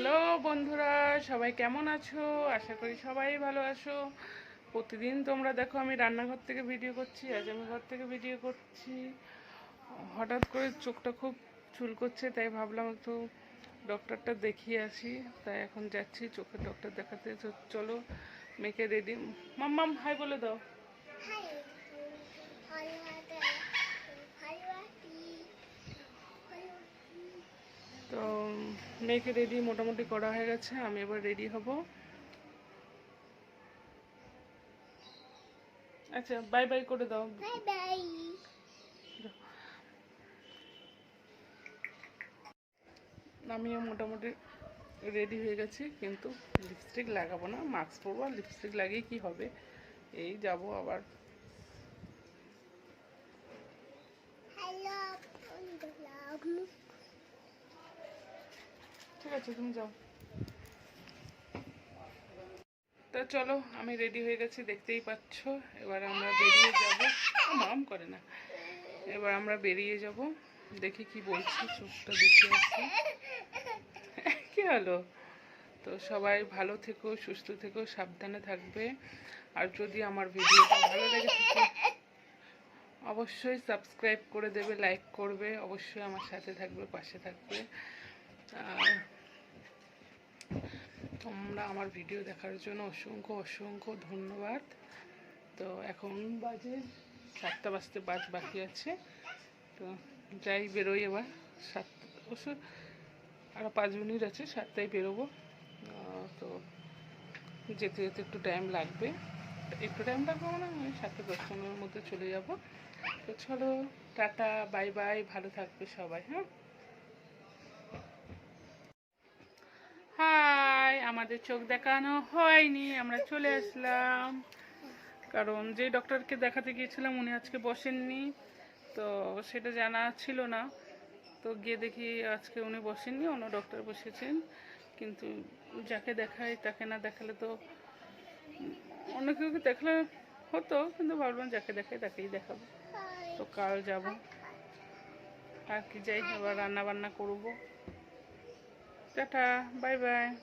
Hello বন্ধুরা, সবাই কেমন আছো? আশা করি সবাই ভালো আছো। প্রতিদিন তোমরা দেখো আমি রান্নাঘর থেকে ভিডিও করছি, আজ আমি ঘর থেকে ভিডিও করছি। হঠাৎ করে চোখটা খুব চুল করছে তাই ভাবলাম একটু ডক্টরটা দেখিয়ে আসি। তাই এখন যাচ্ছি চোখের ডক্টর দেখাতে। চলো মেয়েকে রেডি মাম্মাম হাই বলে দাও। তো মেয়েকে রেডি মোটামুটি করা হয়ে গেছে আমি এবার রেডি হব। আচ্ছা বাই বাই করে দাও। আমিও মোটামুটি রেডি হয়ে গেছি কিন্তু লিপস্টিক লাগাবো না মাস্ক পরবো আর লিপস্টিক লাগিয়ে কি হবে? এই যাব আবার। আছে, তুমি যাও। তো চলো, আমি রেডি হয়ে গেছি, দেখতেই পাচ্ছ। এবার আমরা বেরিয়ে যাব। মাম করে না। এবার আমরা বেরিয়ে যাব। দেখি কি বলছি, চোখটা দেখে আসছি কি হলো? তো সবাই ভালো থেকো, সুস্থ থেকো, সাবধানে থাকবে। আর যদি আমার ভিডিওটা ভালো লেগে থাকে, অবশ্যই সাবস্ক্রাইব করে দেবে লাইক করবে। অবশ্যই আমার সাথে থাকবে, পাশে থাকবে। আর তোমরা আমার ভিডিও দেখার জন্য অসংখ্য অসংখ্য ধন্যবাদ। তো এখন বাজে সাতটা বাজতে বাজ বাকি আছে। তো যাই বেরোই এবার সাত অবশ্য আরও পাঁচ মিনিট আছে, সাতটায় বেরোবো। তো যেতে যেতে একটু টাইম লাগবে। একটু টাইম লাগবে মানে আমি সাতটা দশ পনেরোর মধ্যে চলে যাব। তো চলো, টাটা বাই বাই ভালো থাকবে সবাই হ্যাঁ? আমাদের চোখ দেখানো হয়নি, আমরা চলে আসলাম। কারণ যে ডক্টরকে দেখাতে গিয়েছিলাম, উনি আজকে বসেননি, তো সেটা জানা ছিল না। তো গিয়ে দেখি আজকে উনি বসেননি, অন্য ডক্টর বসেছেন। কিন্তু যাকে দেখাই, তাকে না দেখালে তো অন্য কেউকে দেখলে হতো, কিন্তু ভাবলাম যাকে দেখাই, তাকেই দেখাবো। তো কাল যাব। আর কি, যাই আবার রান্না বান্না করব। Tata, bye bye.